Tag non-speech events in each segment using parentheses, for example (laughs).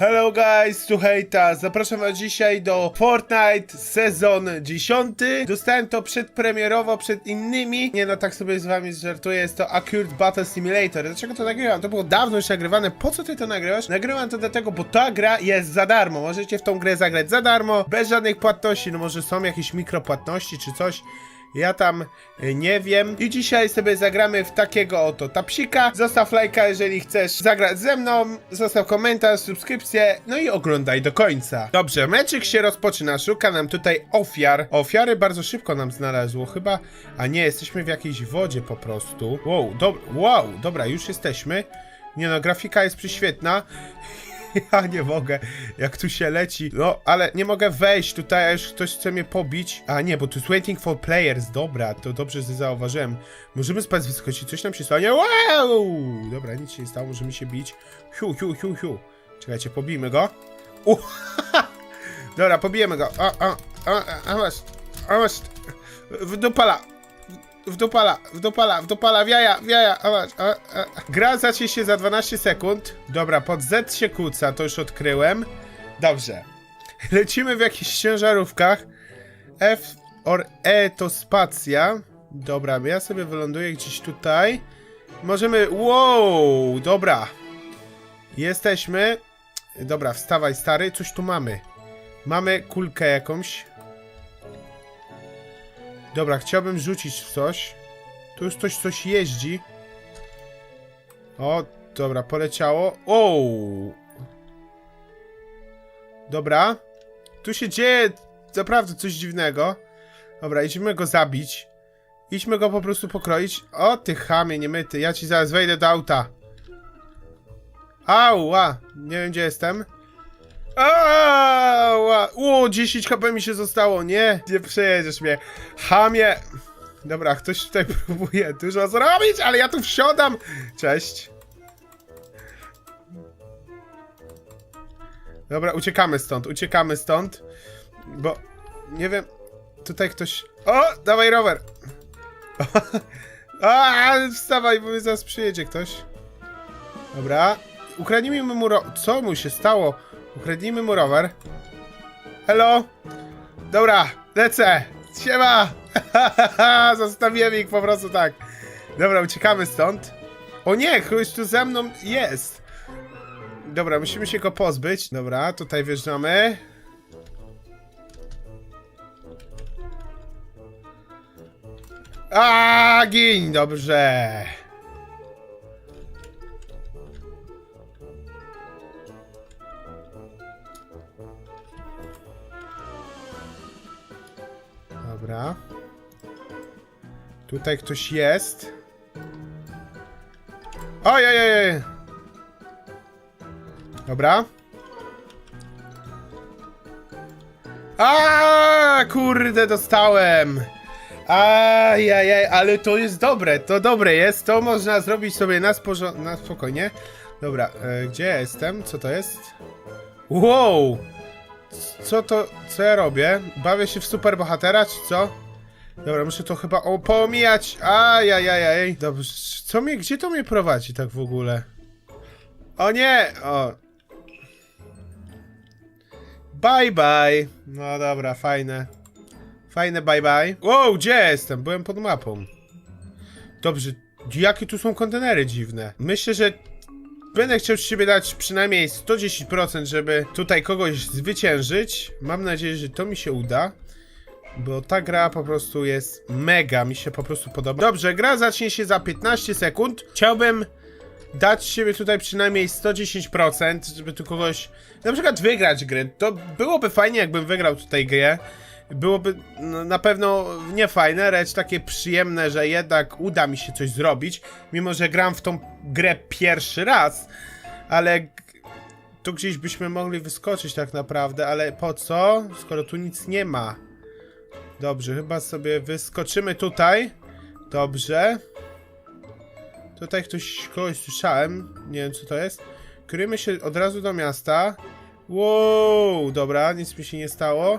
Hello guys, tu Hejta. Zapraszam was dzisiaj do Fortnite sezon 10. Dostałem to przedpremierowo przed innymi. Nie no, tak sobie z wami żartuję, jest to Accurate Battle Simulator. Dlaczego to nagrywam? To było dawno już nagrywane. Po co ty to nagrywasz? Nagrywam to dlatego, bo ta gra jest za darmo. Możecie w tą grę zagrać za darmo, bez żadnych płatności. No może są jakieś mikropłatności czy coś. Ja tam y, nie wiem. I dzisiaj sobie zagramy w takiego oto tapsika. Zostaw lajka, jeżeli chcesz zagrać ze mną. Zostaw komentarz, subskrypcję. No i oglądaj do końca. Dobrze, meczyk się rozpoczyna. Szuka nam tutaj ofiar. Ofiary bardzo szybko nam znalazło. Chyba. A nie, jesteśmy w jakiejś wodzie po prostu. Wow, do... wow, dobra, już jesteśmy. Nie no, grafika jest przyświetna. Ja nie mogę, jak tu się leci. No, ale nie mogę wejść tutaj, a już ktoś chce mnie pobić. A nie, bo tu jest waiting for players. Dobra, to dobrze, że zauważyłem. Możemy spać wyskoczyć, coś nam się stanie. Wow! Dobra, nic się nie stało, możemy się bić. Hiu, hiu, hiu, hiu. Czekajcie, pobijmy go. U, Dobra, pobijemy go. A, a, a, a, masz, a masz. Wdupala. Wdupala, wdupala, wdupala, w jaja, w jaja, a a, a. Gra zacznie się za 12 sekund. Dobra, pod Z się kłóca, to już odkryłem. Dobrze. Lecimy w jakichś ciężarówkach. F or E to spacja. Dobra, ja sobie wyląduję gdzieś tutaj. Możemy... Wow, dobra. Jesteśmy. Dobra, wstawaj stary, coś tu mamy. Mamy kulkę jakąś. Dobra, chciałbym rzucić w coś. Tu już coś, coś jeździ. O, dobra, poleciało. O! Dobra. Tu się dzieje naprawdę coś dziwnego. Dobra, idziemy go zabić. Idźmy go po prostu pokroić. O, ty chamie, niemyty. Ja ci zaraz wejdę do auta. Ała! Nie wiem, gdzie jestem. Ała! O, 10 HP mi się zostało. Nie, nie przejedziesz mnie. Chamie! Dobra, ktoś tutaj (laughs) próbuje dużo zrobić, ale ja tu wsiadam. Cześć. Dobra, uciekamy stąd, uciekamy stąd. Bo, nie wiem, tutaj ktoś... O, dawaj rower. (laughs) A, wstawaj, bo mi zaraz przyjedzie ktoś. Dobra. Ukradnijmy mu ro... Co mu się stało? Ukradnijmy mu rower. Hello? Dobra, lecę. Siema. (laughs) Zostawiłem ich po prostu tak. Dobra, uciekamy stąd. O nie, ktoś tu ze mną jest. Dobra, musimy się go pozbyć. Dobra, tutaj wjeżdżamy. A, gin, dobrze. Dobra. Tutaj ktoś jest. Ojej! Dobra. A kurde, dostałem. Ajajaj, ale to jest dobre, to dobre jest, to można zrobić sobie na, na spokojnie. Dobra, e, gdzie ja jestem? Co to jest? Wow! Co to, co ja robię? Bawię się w super bohatera, czy co? Dobra, muszę to chyba o, pomijać. Ajajajaj. Dobrze, co mnie, gdzie to mnie prowadzi tak w ogóle? O nie! O. Bye bye. No dobra, fajne. Fajne bye bye. Wow, gdzie jestem? Byłem pod mapą. Dobrze, jakie tu są kontenery dziwne. Myślę, że Będę chciał z siebie dać przynajmniej 110%, żeby tutaj kogoś zwyciężyć. Mam nadzieję, że to mi się uda. Bo ta gra po prostu jest mega, mi się po prostu podoba. Dobrze, gra zacznie się za 15 sekund. Chciałbym dać siebie tutaj przynajmniej 110%, żeby tu kogoś na przykład wygrać grę. To byłoby fajnie, jakbym wygrał tutaj grę. Byłoby no, na pewno nie fajne, lecz takie przyjemne, że jednak uda mi się coś zrobić, mimo że gram w tą grę pierwszy raz, ale tu gdzieś byśmy mogli wyskoczyć tak naprawdę, ale po co, skoro tu nic nie ma? Dobrze, chyba sobie wyskoczymy tutaj. Dobrze. Tutaj ktoś, kogoś słyszałem, nie wiem co to jest. Kryjmy się od razu do miasta. Wow, dobra, nic mi się nie stało.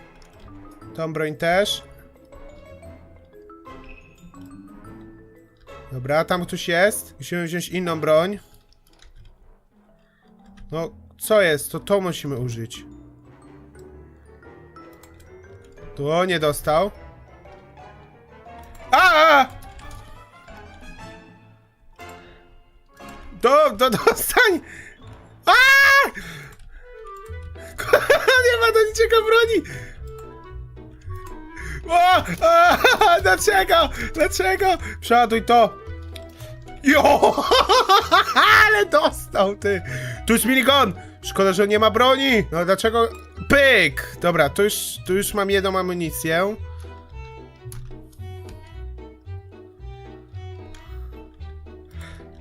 Tą broń też. Dobra, tam ktoś jest. Musimy wziąć inną broń. No, co jest? To to musimy użyć. To nie dostał. A! Do, do, dostań! A! (laughs) Nie ma do niczego broni! O! Dlaczego? Dlaczego? Przeładuj to! Jo! Ale dostał ty! Tu jest minigun! Szkoda, że nie ma broni! No dlaczego? Pyk! Dobra, tu już, tu już mam jedną amunicję.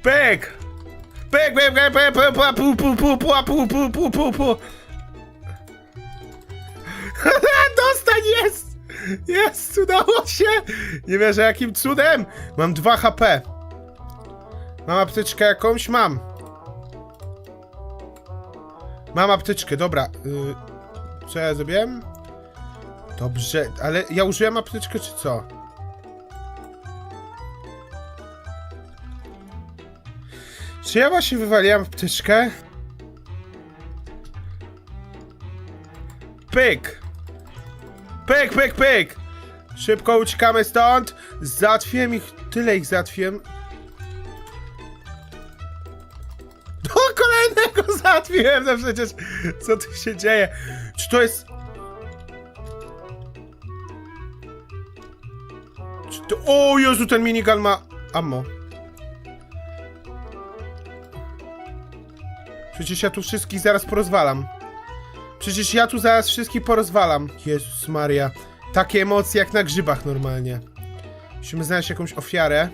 Pyk! Pyk, pyk, pyk, pyk, pyk, pyk, pu, pu, pu, pu, pu, pu, pu. Dostań, jest! Jest, udało się! Nie wierzę, jakim cudem! Mam 2 HP. Mam apteczkę jakąś? Mam. Mam apteczkę, dobra. Y, co ja zrobiłem? Dobrze, ale ja użyłem apteczkę czy co? Czy ja właśnie wywaliłem apteczkę? Pyk! Pyk, pyk, pyk! Szybko uciekamy stąd! Załatwiłem ich, tyle ich załatwiłem. Do kolejnego (laughs) załatwiłem, no przecież co tu się dzieje? Czy to jest... Czy to... O Jezu, ten minigun ma ammo. Przecież ja tu wszystkich zaraz porozwalam. Przecież ja tu zaraz wszystkich porozwalam. Jezus Maria. Takie emocje jak na grzybach normalnie. Musimy znaleźć jakąś ofiarę.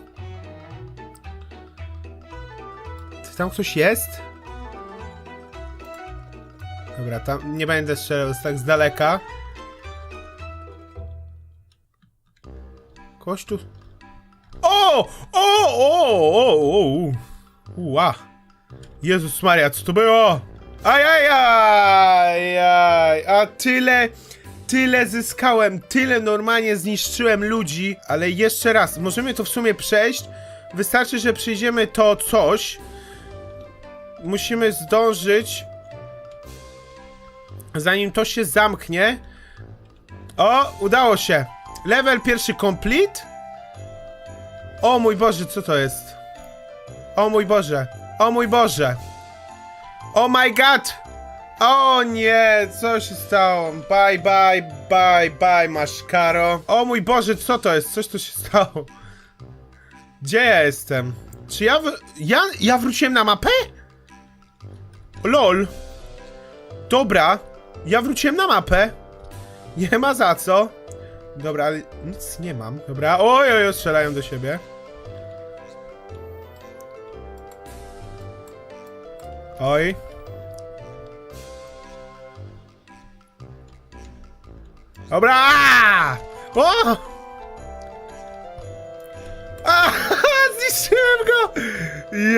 Czy tam ktoś jest? Dobra, tam nie będę strzelał z tak z daleka. Kość tu... O! O! O! O! O! Jezus Maria, co to było? Ajajaj! A tyle, tyle zyskałem, tyle normalnie zniszczyłem ludzi, ale jeszcze raz, możemy to w sumie przejść. Wystarczy, że przejdziemy to coś. Musimy zdążyć, zanim to się zamknie. O, udało się. Level pierwszy complete. O mój Boże, co to jest? O mój Boże. O mój Boże. Oh my god! O nie, co się stało? Bye, bye, bye, bye, maszkaro. O mój Boże, co to jest? Coś tu się stało. Gdzie ja jestem? Czy ja, ja, ja wróciłem na mapę? Lol. Dobra, ja wróciłem na mapę. Nie ma za co. Dobra, ale nic nie mam. Dobra, oj, oj, strzelają do siebie. Oj. Dobra! O! A, (laughs) zniszczyłem go!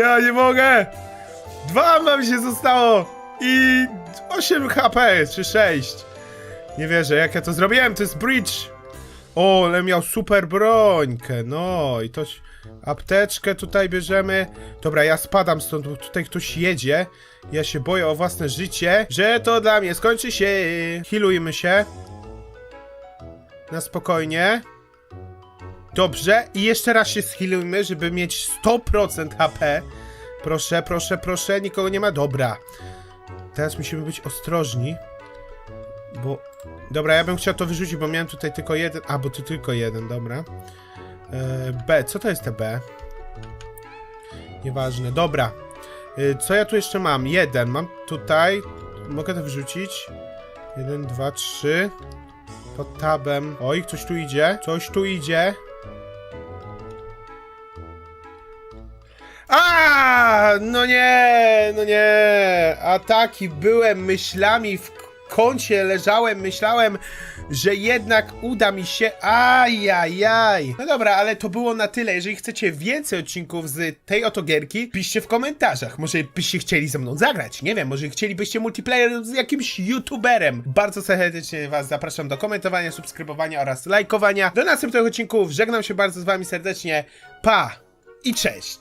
Ja nie mogę! Dwa mam się zostało! I 8 HP, czy 6. Nie wierzę, jak ja to zrobiłem, to jest bridge! O, ale miał super brońkę, no i to... Apteczkę tutaj bierzemy. Dobra, ja spadam stąd, bo tutaj ktoś jedzie. Ja się boję o własne życie, że to dla mnie skończy się. Healujmy się. Na spokojnie. Dobrze, i jeszcze raz się schilujmy, żeby mieć 100% HP. Proszę, proszę, proszę, nikogo nie ma. Dobra. Teraz musimy być ostrożni. Bo... Dobra, ja bym chciał to wyrzucić, bo miałem tutaj tylko jeden... A, bo tu tylko jeden, dobra. E, B, co to jest te B? Nieważne, dobra. E, Co ja tu jeszcze mam? Jeden, mam tutaj. Mogę to wyrzucić? Jeden, dwa, trzy. Pod tabem. Oj, coś tu idzie. Coś tu idzie. A, no nie, no nie. Ataki byłem myślami w kącie leżałem, myślałem, że jednak uda mi się. Ajajaj. No dobra, ale to było na tyle. Jeżeli chcecie więcej odcinków z tej oto gierki, piszcie w komentarzach. Może byście chcieli ze mną zagrać. Nie wiem, może chcielibyście multiplayer z jakimś youtuberem. Bardzo serdecznie was zapraszam do komentowania, subskrybowania oraz lajkowania. Do następnych odcinków. Żegnam się bardzo z wami serdecznie. Pa i cześć.